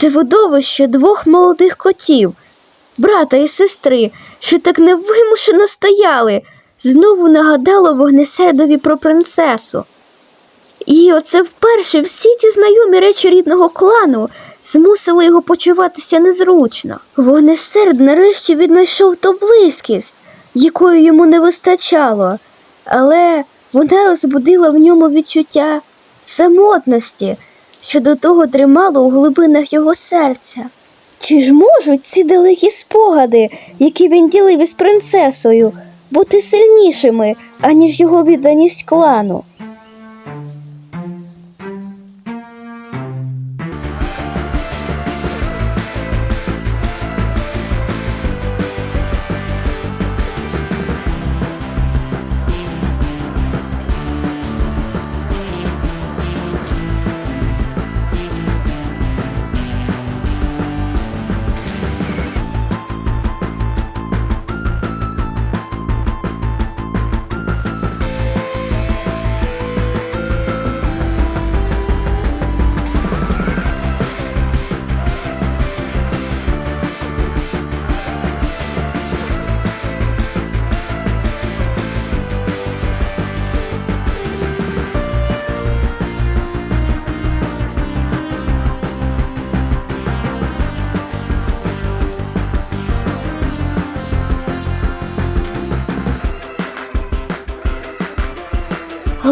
Це видовище двох молодих котів, брата і сестри, що так невимушено стояли, знову нагадало вогнесердові про принцесу. І оце вперше всі ці знайомі речі рідного клану змусили його почуватися незручно. Вогнесерд нарешті віднайшов ту близькість, якої йому не вистачало, але вона розбудила в ньому відчуття самотності, що до того тримало у глибинах його серця. Чи ж можуть ці далекі спогади, які він ділив із принцесою, бути сильнішими, аніж його відданість клану?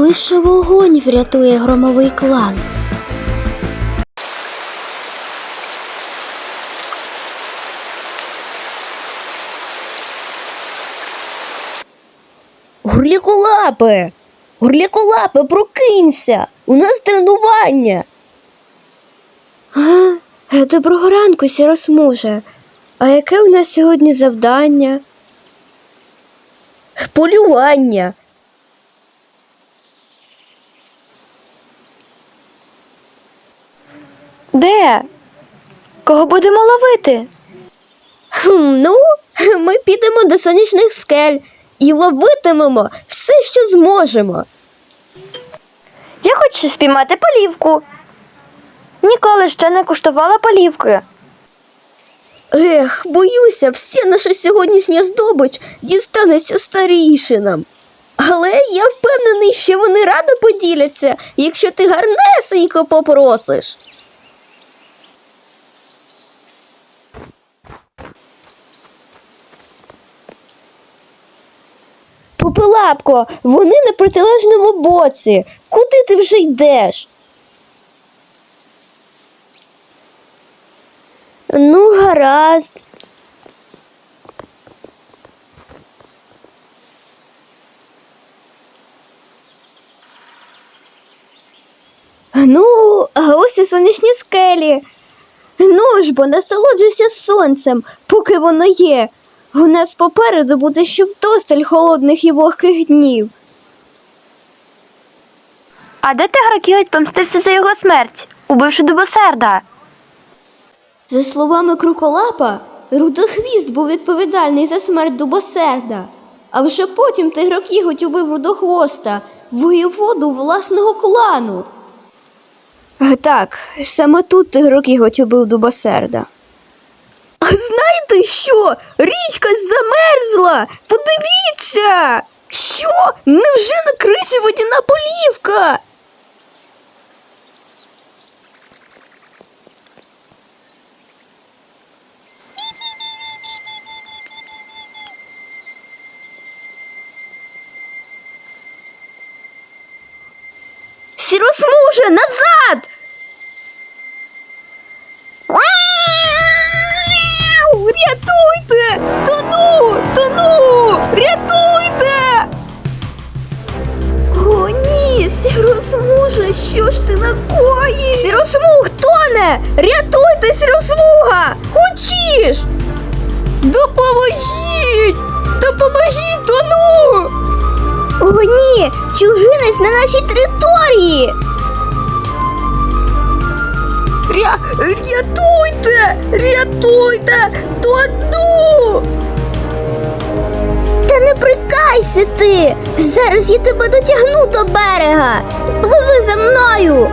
Лише вогонь врятує громовий клан. Гурлікулапе! Гурлікулапе, прокинься! У нас тренування. А, е, доброго ранку, сіросмуже. А яке у нас сьогодні завдання? Полювання. Де? Кого будемо ловити? Хм, Ну, ми підемо до сонячних скель і ловитимемо все, що зможемо. Я хочу спіймати полівку. Ніколи ще не куштувала полівки. Ех, боюся, вся наша сьогоднішня здобич дістанеться старішинам. Але я впевнений, що вони радо поділяться, якщо ти гарнесенько попросиш. Попелапко, вони на протилежному боці. Куди ти вже йдеш? Ну, гаразд. Ну, а ось і сонячні скелі. Ну ж бо насолоджуйся сонцем, поки воно є. У нас попереду буде ще вдосталь холодних і вогких днів. А де Тигрокіготь помстився за його смерть, убивши дубосерда? За словами Круколапа, Рудохвіст був відповідальний за смерть Дубосерда, а вже потім Тигрок Іготь убив Рудохвоста, воєводу власного клану. Так, саме тут Тигрок Іготь убив Дубосерда. Знаєте що? Річка замерзла! Подивіться! Що? Невже на крисі водяна полівка? Сіросмуже, назад! Сіросмуже, що ж ти накоїв? Сіросмуг тоне! Рятуйте, сіросмуга! Хочеш? Допоможіть! Допоможіть тону! О, ні! Чужинець на нашій території! Ря... Рятуйте! Рятуйте! Тону! Ось ти. Зараз я тебе дотягну до берега. Пливи за мною.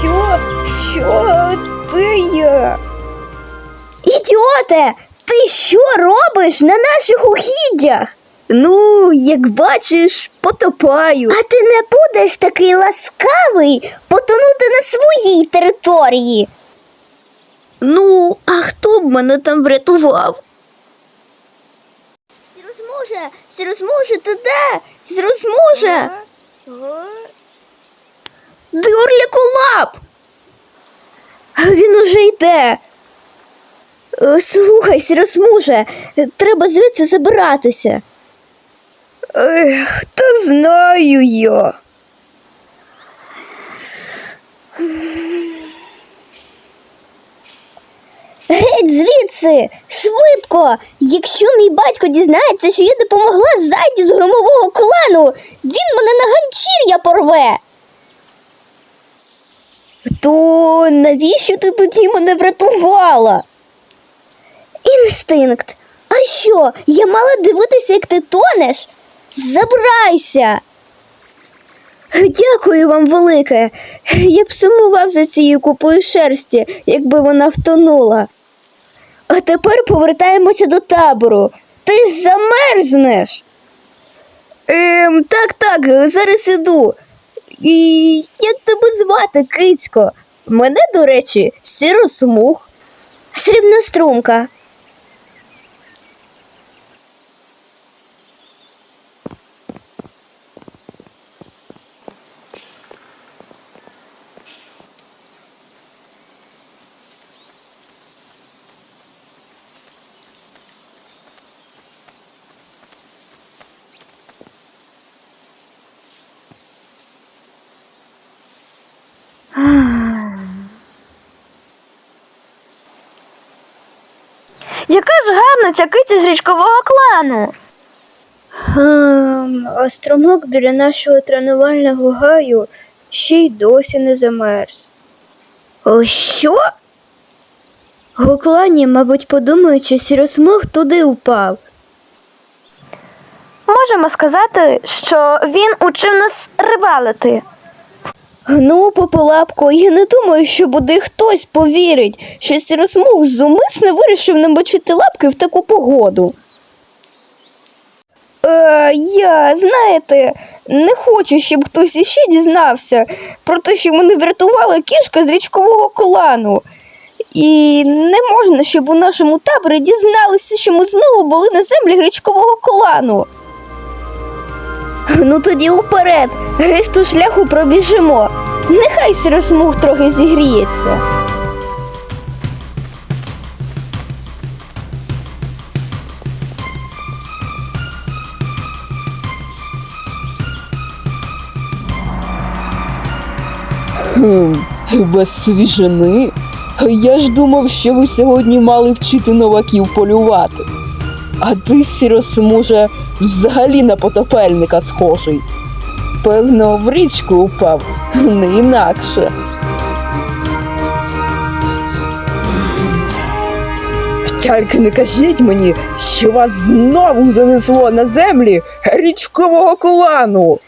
Що? Що ти є? Ідіоте, ти що робиш на наших угіддях? Ну, як бачиш, потопаю. А ти не будеш такий ласкавий потонути на своїй території. Ну, а хто б мене там врятував? Сірозможе, сірозможе, ти де? Сірозможе. Дурляколап! Він уже йде. Е, Слухай, сіросмуже, треба звідси забиратися. Ех, та знаю я. Звідси, швидко. Якщо мій батько дізнається, що я допомогла зайді з громового клану, він мене на ганчір'я порве. То навіщо ти тоді мене врятувала? Інстинкт. А що, я мала дивитися, як ти тонеш? Забирайся. Дякую вам велике. Я б сумував за цією купою шерсті, якби вона втонула. А тепер повертаємося до табору. Ти замерзнеш. Ем, так, так, зараз іду. І як тебе звати, кицько? Мене, до речі, сіросмуг. Срібнострумка. Яка ж гарна ця киця з річкового клану. Ем, а струмок біля нашого тренувального гаю ще й досі не замерз. О, що? У клані, мабуть, подумають, що сіросмуг туди впав. Можемо сказати, що він учив нас рибалити. Ну, попелапко, я не думаю, що буде хтось повірить, що сіросмуг зумисне вирішив намочити лапки в таку погоду. Е, я, знаєте, не хочу, щоб хтось іще дізнався про те, що мене врятувала кішка з річкового клану. І не можна, щоб у нашому таборі дізналися, що ми знову були на землі річкового клану. Ну тоді уперед, решту шляху пробіжимо. Нехай сіросмуг трохи зігріється. Хм, без свіжини? Я ж думав, що ви сьогодні мали вчити новаків полювати. А ти, сіросмуже, взагалі на потопельника схожий. Певно, в річку упав, не інакше. Тільки не кажіть мені, що вас знову занесло на землі річкового клану.